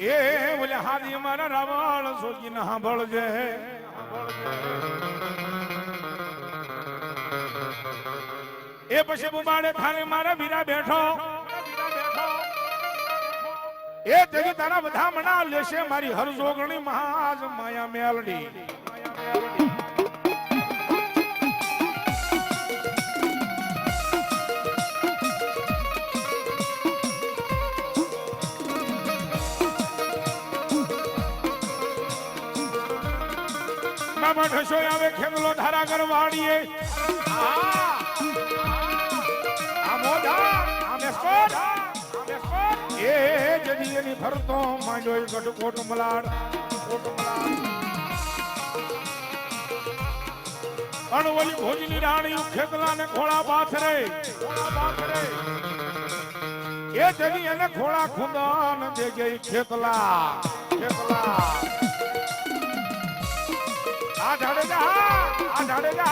એ બોલે હાજી મારા રાવણ સોજી ના ભળજે એ પછી બુમાડે થાને મારા વીરા બેઠો. એ જગી તારા બધા મના લેશે મારી હરજોગણી મહાજ માયા મેલડી. બાબા ઠસો આવે ખેમલો ધારા કરવાડીએ એ જદી એની ફરતો માંડ્યો એ ગઢકોટ મલાડ, કોટ મલાડ. અણવલી ભોજની રાણી ખેતલા ને ખોળા પાથરે એ જદી એને ખોળા ખુંદન દે ગઈ ખેતલા ખેતલા. આ ઝાડે જા આ ઝાડે જા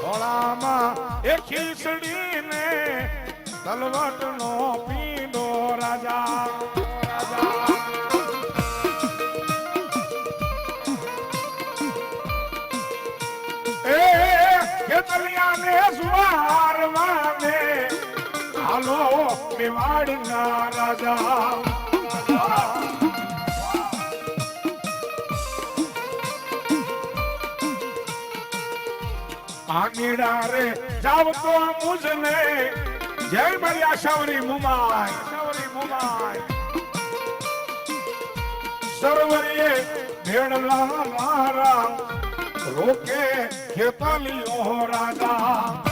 ભોળામાં એ ખીચડી ને તલવટ નો પીડો રાજા. રાજા ને સુવાર વાને હાલો, મેવાડના રાજા. આગીડા રે જાવ તો મુજને. જય મારી આશાવરી મુમાય આશાવરી મુમાય. સર્વરીએ ભેળલા મારા, રોકે ખેતલિયો રાજા.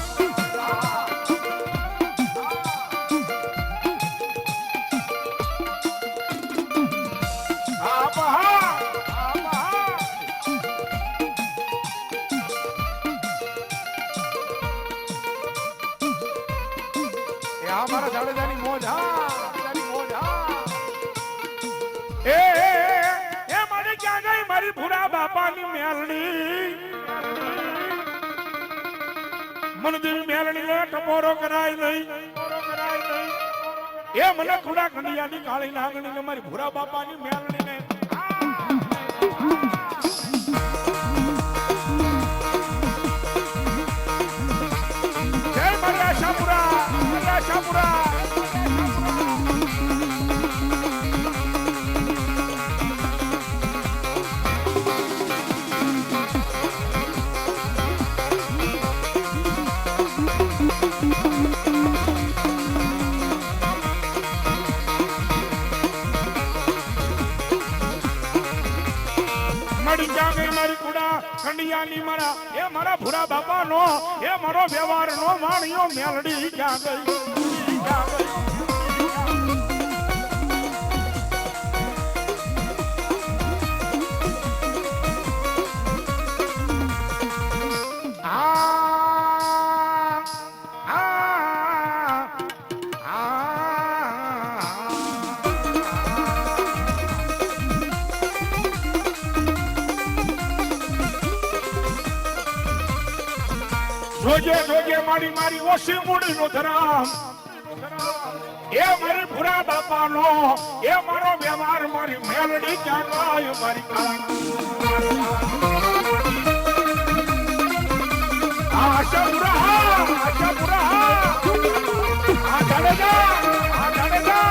બાપાની મેલડી મેલણી ને ટપોરો કરાય નહીં. એ મને ખુડા ખંડિયાની કાળી નાગણી ને મારી ભૂરા બાપાની મેલડી કુડા મારા એ મારા ભૂરા બાપાનો, એ મારો વ્યવહારનો માણિયો મેલડી ક્યાં ગઈ? ક્યાં ગઈ? જોજે જોજે, મારી મારી ઓછી મૂડી નો ધરામ. એ મારી ભૂરા બાપાનો, એ મારો વ્યવહાર, મારી મેલડી ગાય મારી આશા પુરા આશા પુરા. આ જાડેજા આ જાડેજા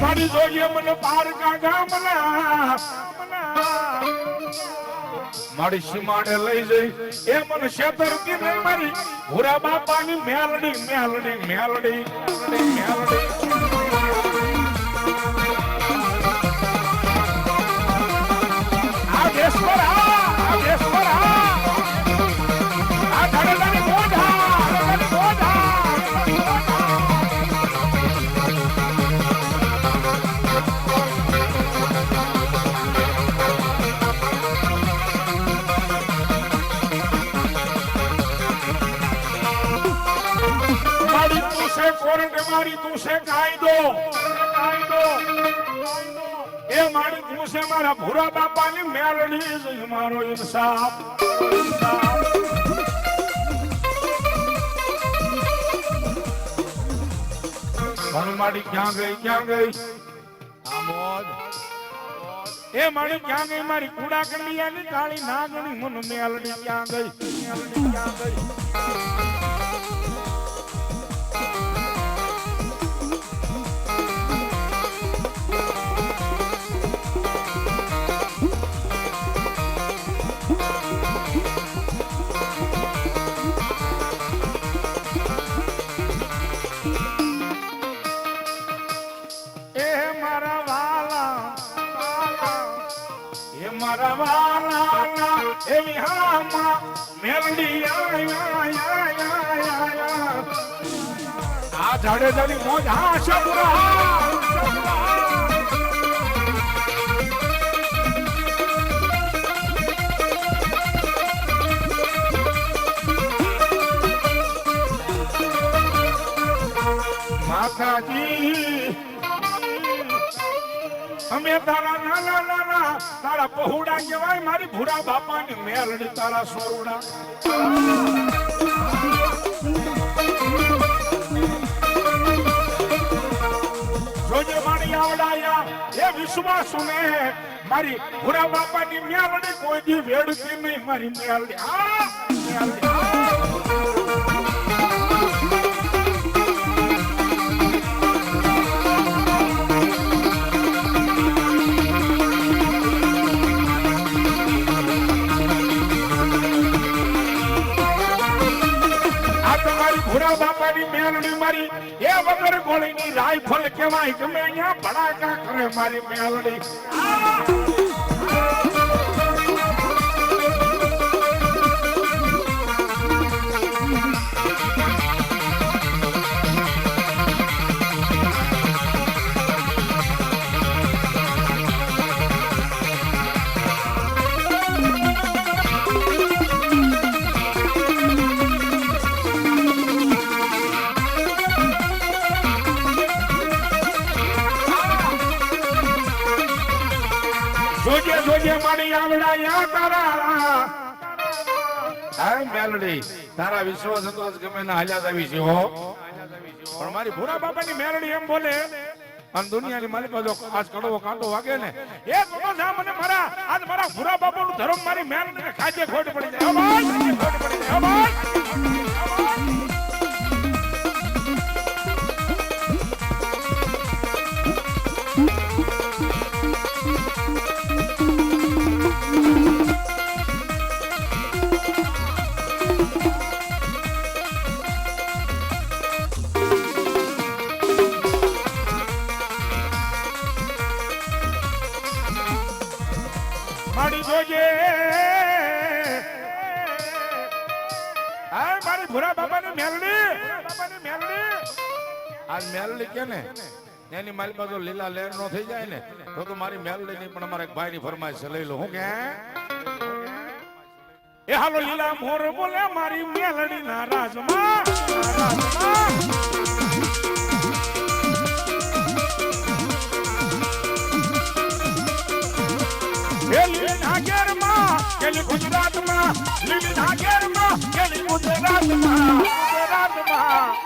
મારી જોઈએ મને પાર કા ગામના મારી સીમાડે લઈ જઈ. એ મને શેતરતી નહીં મારી. ભૂરા બાપાની મેલડી મેલડી મેલડી મેલડી. મારી તું છે કાયદો. કાયદો એ મારી તું છે મારા ભૂરા બાપાની મેળણી જ મારો ઇન્સાફ મારી ક્યાં ગઈ ક્યાં ગઈ? એ મારી ક્યાં ગઈ? મારી કુડા કંડિયાની કાળી નાગણી મન મેલડી ક્યાં ગઈ ક્યાં ગઈ? આયા આ ઝાડે ઝાડી મોજ હા માતાજી, અમે તારા નાના નાના, તારા પહોડા કહેવાય, મારી ભૂરા બાપાની મેલડી તારા સોરડા. વિશ્વાસ ને. મારી ભૂરા બાપાની મેલડી કોઈ દી વેડતી નહીં. મારી મેલડી આ મેલડી ભૂરા બાપાની મેલડી મારી, એ વગર ગોળીની રાઈફલ કહેવાય ગમે અહીંયા ભડાકા કરે મારી મેલડી. મેલડી. તારા વિશ્વાસ હતો ગમે ના હાલ્યા આવી છે, હો. પણ મારી ભૂરા બાપાની મેલડી એમ બોલે અને દુનિયાની માલિક પાસે આજ કડવો કાંટો વાગે ને, એ બાબા જા મને મારા, આજ મારા ભૂરા બાપાનું ધર્મ મારી મેલડી ખાજે ખોટ પડી જાય. ખોટ પડી જાય એની મારી પાસે લીલા લેર નો થઈ જાય ને, તો તો મારી મેલ નહીં, પણ અમારા એક ભાઈની ફરમાઈશ લઈ લો. હું કે? એ હાલો લીલા મોર બોલે, મારી મેલડી ના રાજમાં. રાજમાં ગુજરાતમાં ગુજરાતમાં ગુજરાતમાં.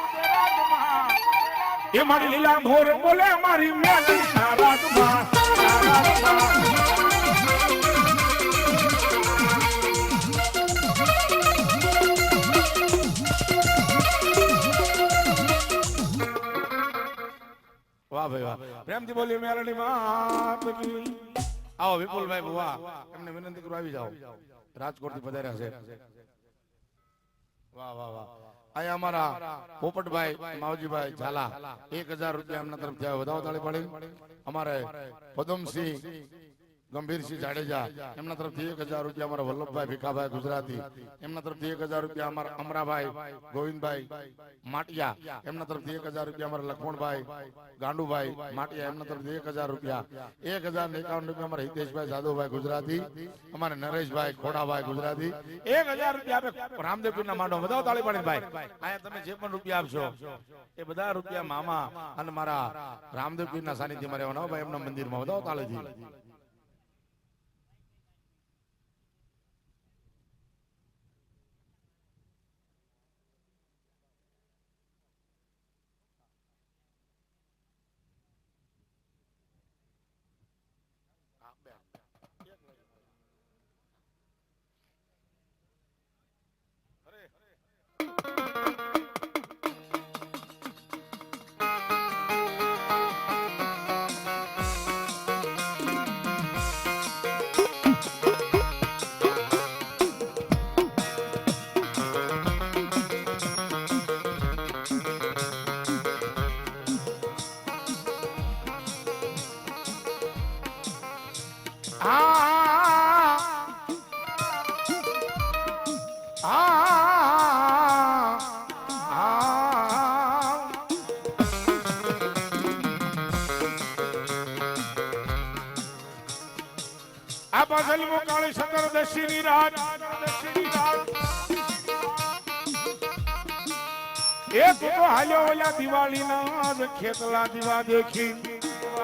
એ મારી લીલા મોર બોલે મારી મેલી નારાજમાં નારાજમાં વાહ ભાઈ વાહ પ્રેમથી બોલી મેલડી માત કી આવો વિપુલભાઈ બુવા એમને વિનંતી કરું આવી જાઓ રાજકોટથી પધાર્યા છે વાહ વાહ વાહ અહીંયા અમારા પોપટભાઈ, માવજીભાઈ ઝાલા. એક હજાર રૂપિયા એમના તરફ વધાવો તાળી પાડી અમારે પદમસિંહ ગંભીરસિંહ જાડેજા, એમના તરફથી એક હજાર રૂપિયા અમારા વલ્લભભાઈ ભીખાભાઈ ગુજરાતી, એમના તરફથી એક હજાર રૂપિયા અમારા અમરાભાઈ ગોવિંદભાઈ માટિયા, એમના તરફથી એક હજાર રૂપિયા અમારા લખમણભાઈ ગાંડુભાઈ માટિયા, એમના તરફથી એક હજાર રૂપિયા, એક હજાર ને એકાવન રૂપિયા અમારા હિતેશભાઈ જાદવભાઈ ગુજરાતી, અમારે નરેશભાઈ ખોડાભાઈ ગુજરાતી, એક હજાર રૂપિયા આપે રામદેવપીરના માંડો બધા તાળી પાડી ભાઈ, અહીંયા તમે જે પણ રૂપિયા આપશો, એ બધા રૂપિયા મામા અને મારા રામદેવપીરના સાનિધ્યમાં રહેવાના ભાઈ, એમના મંદિરમાં બધા તાળીથી. આ પાછળ કાળી શંકર દશીની રાત. એક હાલ્યો ઓલા દિવાળી ના ખેતલા દીવા દેખી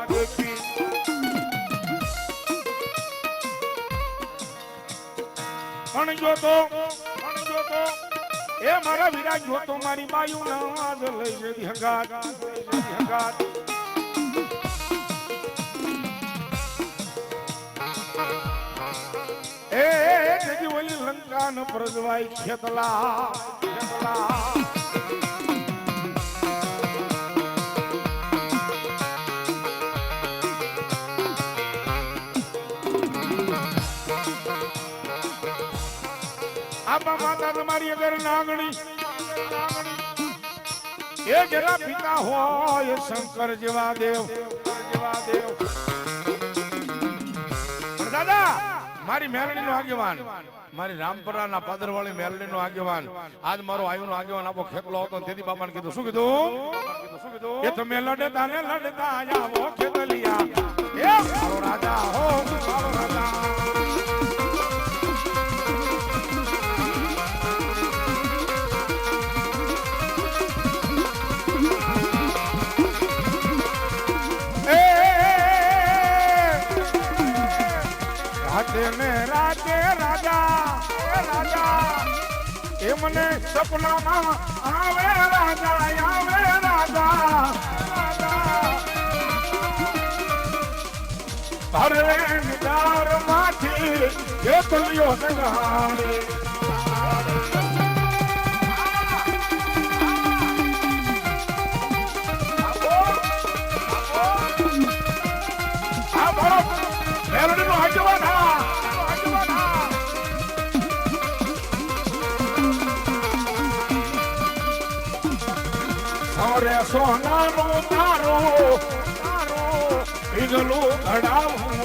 દેખી. પણ જોતો? પણ જોતો? એ મારા વિરાજ જોતો, મારી બાયુ ના જ લઈ જઈ હંગાત. લઈ એ જજી ઓલી લંકા ન પ્રજવાય ખેતલા ખેતલા. તમારી અગર નાગણી એ જરા પિતા હોય શંકર જેવા દેવ. દાદા, મારી મેલડી નો આગેવાન, મારી રામપરાના પાદરવાળી મેલડી નો આગેવાન, આજ મારો આયુ નો આગેવાન આપો ખેતલો હતો તેથી બાપાને કીધું, શું કીધું? એ તમે લડતા ને લડતા આવો ખેતલિયા. એ મારો રાજા હો મારો રાજા. રાતે ને રાતે રાજા રાજા એ મને સપનામાં આવે રાજા આવે રાજા હરે નિદારમાંથી એ તુલ્યો મેલડીનો આગેવાન હા આગેવાન હા સૌરે સોનાનું તારું તારું પીગલું ઘડાવું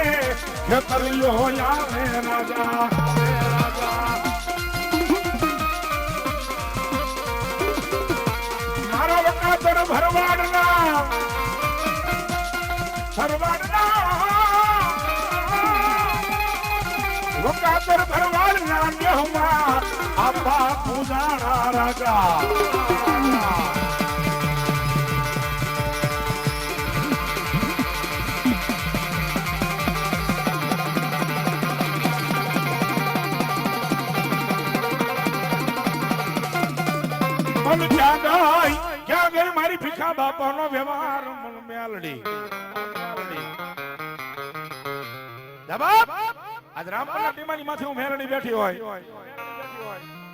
ખેતરિયો આવે રાજા રાજા મારા વકાતર ભરવાડના ભરવાડના વકાતર ભરવાડના ન્યહમાં આપા મન ક્યાં ક્યાં ગઈ મારી ભીખા બાપાનો વ્યવહાર? મેલડી. જવાબ? આજ રામપરા ટીમાની માથે હું મેલડી બેઠી હોય.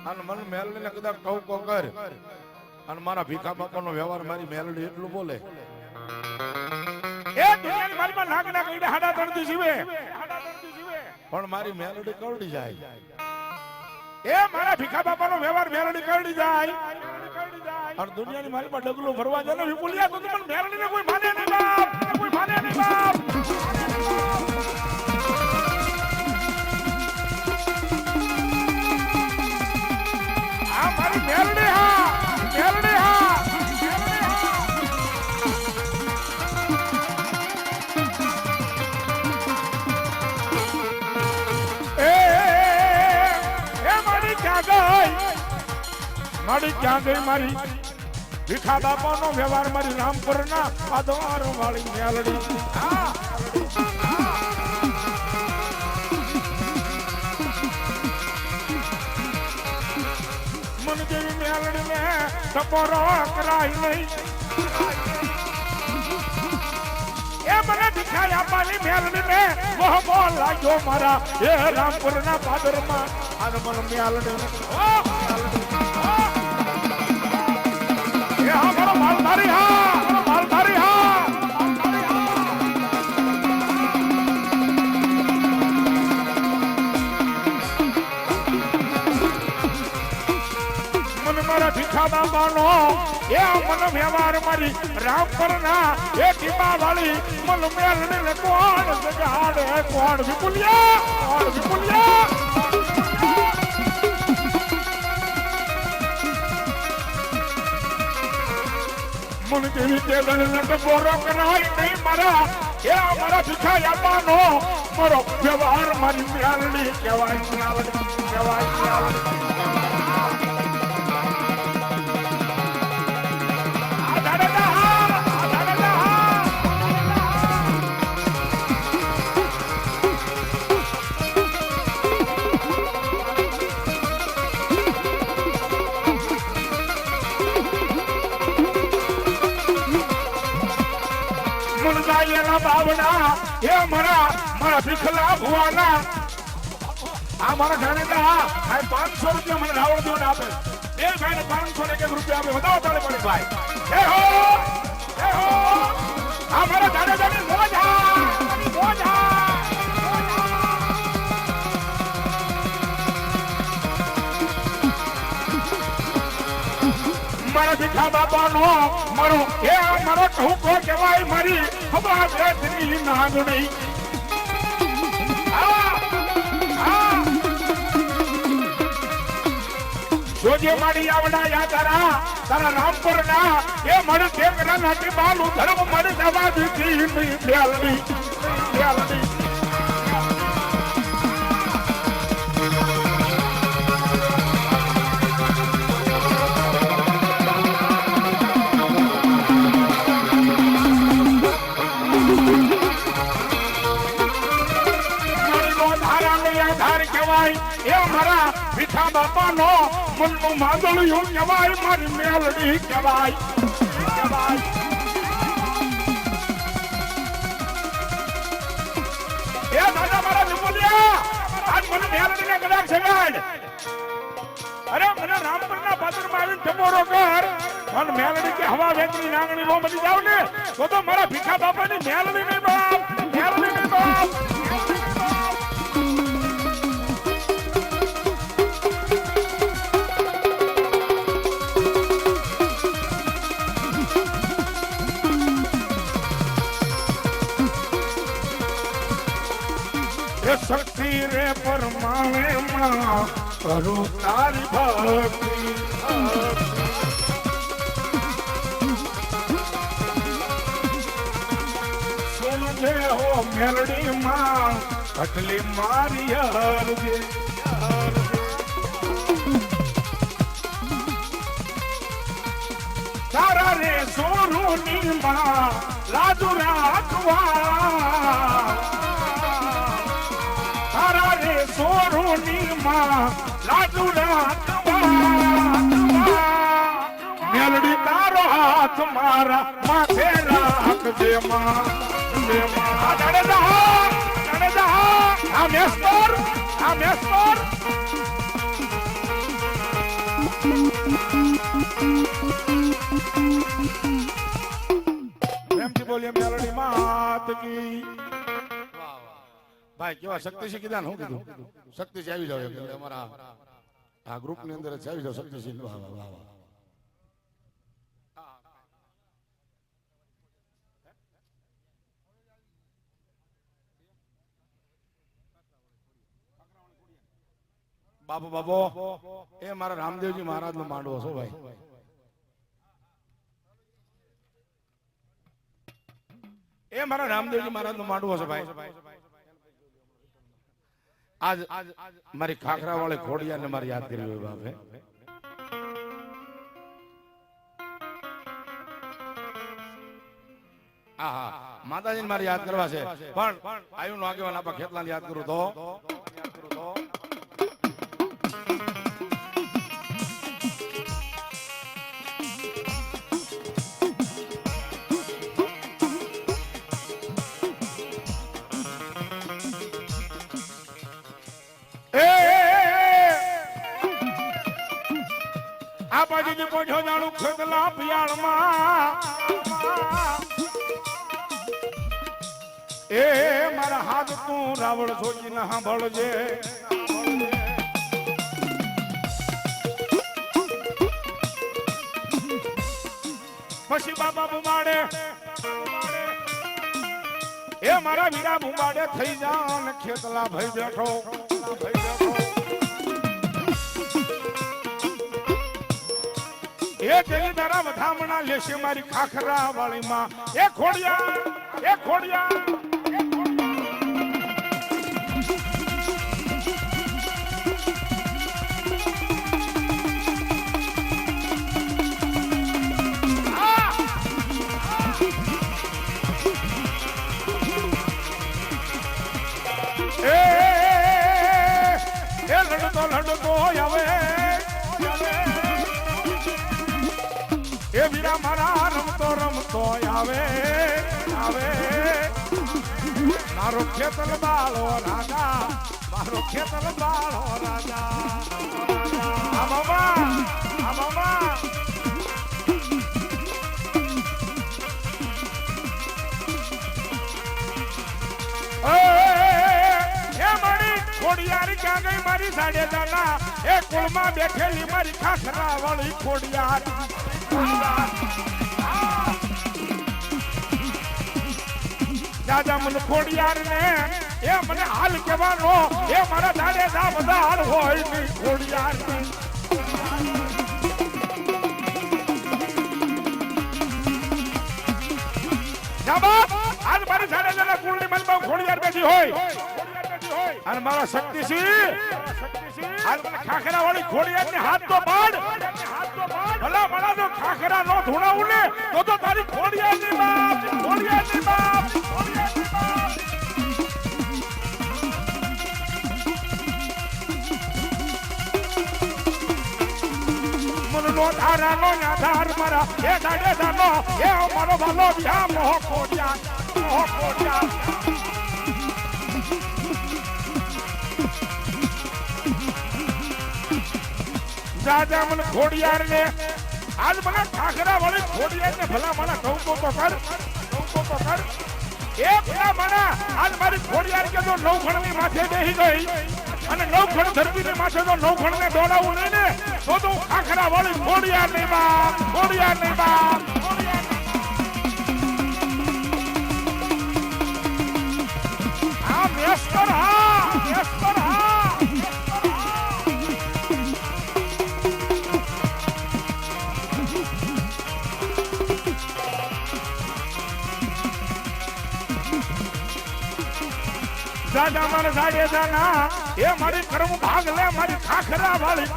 અને મન મેલડી ને કદાચ કહું કો કર. અને મારા ભીખા બાપાનો વ્યવહાર મારી મેલડી એટલું બોલે. એ દુનિયાની મારીમાં નાગ નાગ ઈડે હાડા તણતી જીવે. પણ મારી મેલડી કરડી જાય. એ મારા ભીખા બાપાનો વ્યવહાર મેલડી કરડી જાય. અને દુનિયાની મારી પર ડગલું ભરવા જાય ને વિપુલિયા તો તમને મેલડી ને કોઈ માને નહીં બાપ કોઈ માને નહીં બાપ. મારી ક્યાં ગઈ મારી? ભીખા બાપાનો વ્યવહાર મારી રામપુર ના પાદવાર વાળી મેલડી. મન જેવી મેલડી ને ટપોરો કરાઈ નહીં. એ મને ભીખાઈ આપવાની મેલડી ને મોહ બોલ લાગ્યો મારા. એ રામપુરના પાદરમાં આને મને મેલડી બાબાનો, એ મન વ્યવહાર મારી રામપરના એ ટીપા વાળી મન મેલડી ને કોણ જગાડે કોણ વિપુલિયા? કોણ વિપુલિયા? મન દેવી કરાય નહીં મારા. એ અમારા ભીખા બાબાનો મારો વ્યવહાર મારી મેલડી કહેવાય કહેવાય મુનગાયના એ મારા મારા ભીખલા ભુવાના. આ મારા જાણેતા, આ પાંચસો રૂપિયા મને રાવણ દેવને આપે. એ ભાઈને પાંચસો ને એક રૂપિયા આપે. વધાવો તારે મને ભાઈ. હે હો હે હો. આ મારા જાણેતા જાણે મોજા મોજા મારા બાપા બાપાનો મારો એ મારો ટહુકો કહેવાય મારી હવા બેસની નાગણી જોજે મારી આવડા યા તારા તારા રામપુર ના એ મણ ના નાટી બાલુ ધર્મ મણ જવા દીધી બ્યાલની બ્યાલની ભીખા બાપાનો મનનું માંદળિયું મારી મેલડી મારા મને મેલડીને કદાચ સગાડ અરે મને રામપુરના પાદરમાં આવીને હવા વેચની નાંગણી નો બની જાવ ને તો તો મારા ભીખા બાપાની મેલડી નહીં બાપ, મેલડી નહીં બાપ. એ શક્તિ રે પરમાણે માં કરું તારી ભક્તિ સુનજે હો મેલડી માં કટલી મારી હરજે તારા રે સોરુની માં લાજુ રાખવા સોરુની માં લાજુ રાખવા મેલડી તારો હાથ મારા માથે રાખજે માં જે બોલીએ મેલડી માત કી ભાઈ કેવા શક્તિસિંહ કીધા ને હું કીધું શક્તિસિંહ આવી જાવ એટલે અમારા આ ગ્રુપની અંદર આવી જાવ શક્તિસિંહ. વાહ વાહ વાહ વાહ. બાપુ બાપો એ મારા રામદેવજી મહારાજ નો માંડવો છો ભાઈ. એ મારા રામદેવજી મહારાજ નો માંડવો છે ભાઈ. આજ મારી ખાખરા વાળી ખોડિયા ને મારી યાદ કરી હોય બાપે. હા માતાજીને મારે યાદ કરવા છે. પણ આયુ નો આગેવાન આપા ખેતલાને યાદ કરું તો. બાજુથી પહોંચ્યો જાણું ખેતલા પિયાળમાં. એ મારા હાથ તું રાવણ સોચીને સાંભળજે. પછી બાબા બુમાડે એ મારા વીરા બુમાડે થઈ જા ને ખેતલા ભાઈ બેઠો ભાઈ બેઠો. એ તેની તારા વધામણા લેશે મારી ખાખરા વાળીમાં એ ખોડિયા એ ખોડિયા લડતો લડતો આવે વીરા મારા રમતો રમતો આવે આવે. મારો ખેતર બાળો રાજા, મારો ખેતર બાળો રાજા. આ બાબા આ મારી ક્યાં ગઈ? મારી સાડે દાના એ કુળમાં બેઠેલી મારી ખાખરા વાળી ખોડિયાર. દાદા, મને ખોડિયાર ને એ મને હાલ કહેવાનો, એ મારા દાડે દા બધા હાલ હોય ખોડિયાર ને જવાબ આજ મારી સાડે દાદા કુળની મનમાં ખોડિયાર બેઠી હોય. અને મારા શક્તિસિંહ આજ મને ખાખરા વાળી ખોડિયાર ને હાથ તો પાડ. ભલા ભલા જો ખાખરા નો ધૂણાવું ને તો તો તારી ખોડિયાની બાપ ખોડિયાની બાપ ખોડિયાર ની બાપ. મનનો ધારાનો આધાર મારા, એ દાડે દાનો એ અમારો ભાલો ને આજ મને ઠાકરા વાળી ખોડિયાર ને ભલા મને કહું તો તો કર કહું તો કર એ ભલા મને આજ મારી ખોડિયાર કે તો નવ ખણની માથે બેહી ગઈ. અને નવખણ ધરતી ની માથે તો નવ ને દોડાવું નહીં ને, તો તો ખાખરા વાળી ખોડિયાર નહીં બાપ ખોડિયાર નહીં બાપ. આ મેસ્ટર હા. દાદા મારા સાડે દાના એ મારી કર્મ ભાગ લે, મારી ખાખરા વાળી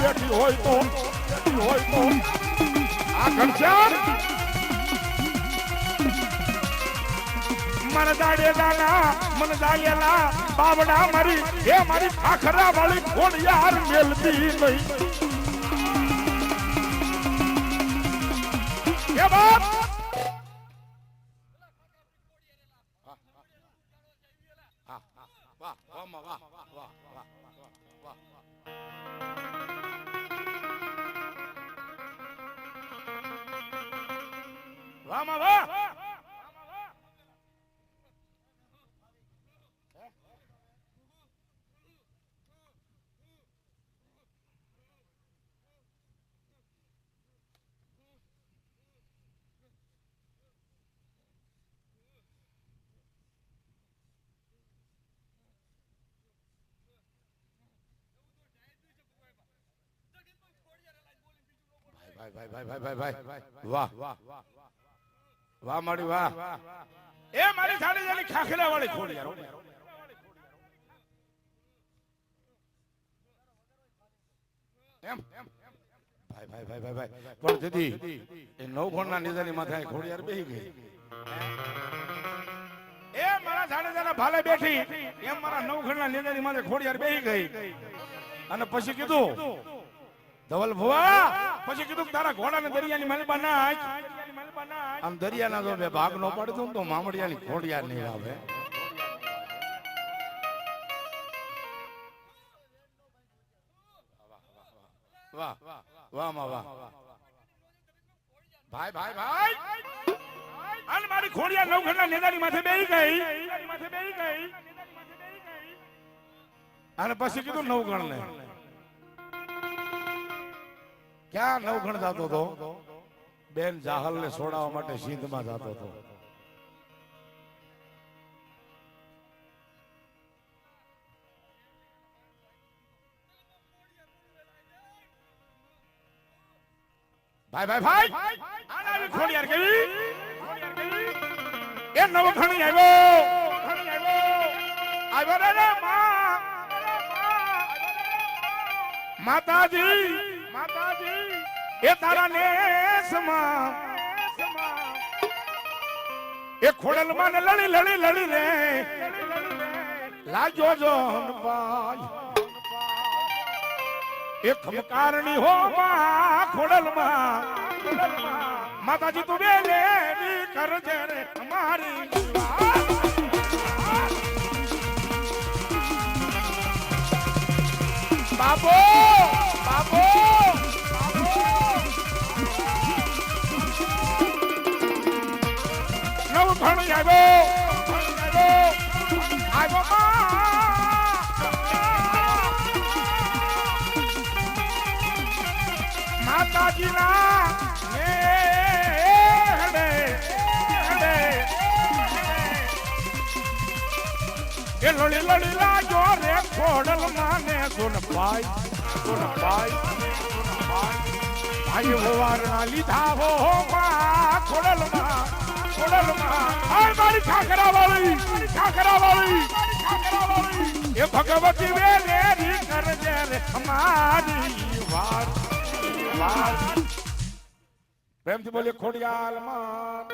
બેઠી હોય તો હોય તો. આ ઘનશ્યામ દાડે દાના મને દાયેલા બાવડા મારી, એ મારી ખાખરા વાળી ખોડિયાર મેલતી નહીં. બાપ હા હા વાહ વાહ વાહ વાહ વાહ વાહ વાહ વાહ વાહ વાહ વાહ વાહ વાહ માડી, વાહ. એ મારી સાડી જેની. એમ? ભાઈ ભાઈ ભાઈ ભાઈ ભાઈ. પણ દીદી, એ નવ ખોણના નિધાની માથે આ ખોડિયાર બેહી ગઈ. એ મારા સાડે જણા ભાલે બેઠી, એમ મારા નવખંડના નેજાની માથે ખોડિયાર બેહી ગઈ. અને પછી કીધું ધવલ ભુવા. પછી કીધું તારા ઘોડાને દરિયાની મલબા નાખ આમ દરિયાના જો બે ભાગ નો પડતો તો મામડિયાની ઘોડિયા નહીં આવે. વાહ વાહમાં વાહ ભાઈ ભાઈ ભાઈ. અને મારી ખોડિયા નવઘણના નેદાની માથે બેહી ગઈ. માથે બેહી પછી કીધું નવગણ ને ક્યાં નવગણ જતો હતો? બેન જાહલ ને છોડાવવા માટે સિંધમાં જતો હતો. ભાઈ ભાઈ ભાઈ! અને આવી ખોડિયાર કેવી? એ નવઘણી આવ્યો! આવ્યો રે રે માં! માતાજી! માતાજી, એ તારા નેસમાં, એ ખોડલમાં ને લડી લડી લડી રે. લાજો જો પાય. એ ખમકારણી હો માં ખોડલમાં. માતાજી, તું ની કરજે રે અમારી વાત. બાબો આવ્યો માતાજીના. એ લડી લડી લાજો રે, ખોડલ માને સુન ભાઈ સુન ભાઈ હોવારના લીધા હો ખોડલ માં. મારી ઠાકરા વાળી ઠાકરા વાળી એ ભગવતી વેલે રી કરજે રે અમારી વાર વાર પ્રેમથી બોલીએ ખોડિયાલમાં